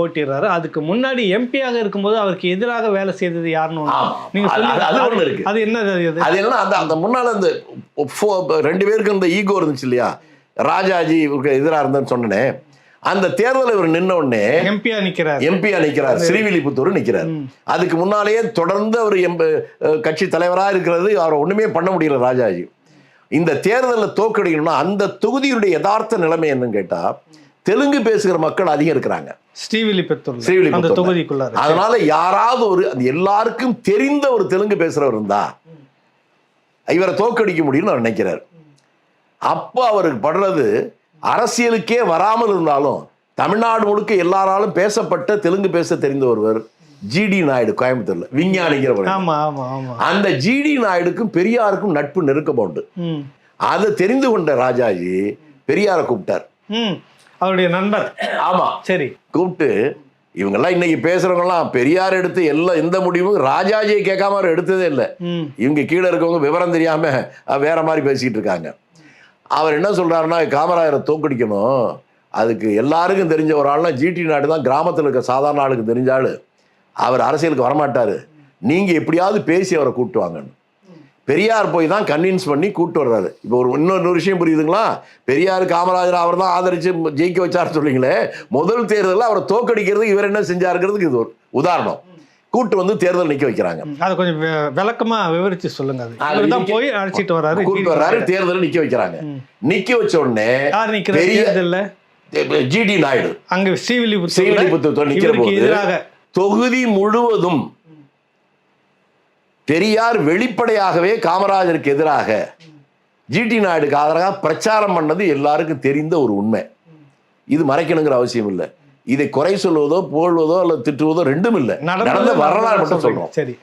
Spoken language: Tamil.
போட்டிடுறாரு. அதுக்கு முன்னாடி எம்பியாக இருக்கும்போது அவருக்கு எதிராக வேலை செய்தது யாருன்னு. நீங்க அது- ஒண்ணு இருக்கு. அது என்னது அது? என்னன்னா அந்த அந்த முன்னால அந்த ரெண்டு பேருக்கு இந்த ஈகோ இருந்துச்சு இல்லையா? ராஜாஜி இவருக்கு எதிராக இருந்தேன்னு சொன்னனே. அந்த தேர்தல் இவர் நின்ன உடனே எம்பியா நிக்கிறாரு. எம்பியா நிக்கிறார். ஸ்ரீவில்லிபுத்தூர் நிக்கிறார். அதுக்கு முன்னாலேயே தொடர்ந்து அவர் எம்ப கட்சி தலைவராக இருக்கிறது அவரை ஒண்ணுமே பண்ண முடியல ராஜாஜி. இந்த தேர்தலில் தோக்கடிக்கணும்னா அந்த தொகுதியுடைய யதார்த்த நிலைமை என்னன்னு கேட்டா தெலுங்கு பேசுகிற மக்கள் அதிகம் இருக்கிறாங்க. ஸ்ரீவில்லிபுத்தூர் அதனால யாராவது ஒரு அது எல்லாருக்கும் தெரிந்த ஒரு தெலுங்கு பேசுறவர் இருந்தா இவரை தோக்கடிக்க முடியும்னு அவர் நினைக்கிறார். அப்போ அவருக்கு படுறது அரசியலுக்கே வராமல் இருந்தாலும் தமிழ்நாடு முழுக்க எல்லாராலும் பேசப்பட்ட தெலுங்கு பேச தெரிந்த ஒருவர் ஜிடி நாயுடு கோயம்புத்தூர்ல விஞ்ஞானிங்கிற அந்த ஜிடி நாயுடுக்கும் பெரியாருக்கும் நட்பு நெருக்கம் உண்டு. அதை தெரிந்து கொண்ட ராஜாஜி பெரியாரை கூப்பிட்டார். அவருடைய நண்பர். ஆமா. சரி. கூப்பிட்டு இவங்கெல்லாம் இன்னைக்கு பேசுறவங்கலாம் பெரியார் எடுத்து எல்லாம் எந்த முடிவும் ராஜாஜியை கேட்காம அவர் எடுத்ததே இல்லை. இவங்க கீழே இருக்கவங்க விவரம் தெரியாம வேற மாதிரி பேசிக்கிட்டு இருக்காங்க. அவர் என்ன சொல்றாருன்னா காமராஜரை தோக்கடிக்கணும் அதுக்கு எல்லாருக்கும் தெரிஞ்ச ஒரு ஆள்னா ஜிடி நாடு தான் கிராமத்தில் இருக்க சாதாரண ஆளுக்கு தெரிஞ்ச ஆளு. அவர் அரசியலுக்கு வரமாட்டாரு. நீங்க எப்படியாவது பேசி அவரை கூப்பிட்டு வாங்கன்னு பெரியார் போய் தான் கன்வின்ஸ் பண்ணி கூப்பிட்டு வர்றாரு. இப்போ ஒரு இன்னொரு விஷயம் புரியுதுங்களா? பெரியார் காமராஜர் அவர் தான் ஆதரிச்சு ஜெயிக்க வச்சார் சொல்றீங்களே முதல் தேர்தலில் அவரை தோக்கடிக்கிறதுக்கு இவர் என்ன செஞ்சாருங்கிறதுக்கு இது ஒரு உதாரணம். கூட்டு வந்து தேர்தல் நிக்க வைக்கிறாங்க. அதை கொஞ்சம் விளக்கமா விவரிச்சு சொல்லுங்க அது. போய் அழைச்சிட்டு வர்றாரு கூப்பிட்டு வர்றாரு தேர்தல் நிக்க வைக்கிறாங்க. நிக்க வச்ச உடனே பெரிய ஜிடி நாயுடு. அங்க ஸ்ரீவில்லிபுத்தூர்ல ஸ்ரீவில்லிபுத்தூர் நிக்கிற போது தொகுதி முழுவதும் பெரியார் வெளிப்படையாகவே காமராஜருக்கு எதிராக ஜிடி நாயுடுக்கு ஆதரவாக பிரச்சாரம் பண்ணது எல்லாருக்கும் தெரிந்த ஒரு உண்மை. இது மறைக்கணுங்கிற அவசியம் இல்லை. இதை குறை சொல்வதோ புகழ்வதோ அல்லது திட்டுவதோ ரெண்டும் இல்லை. நடந்த வரலாறு மட்டும் சொல்றோம். சரி.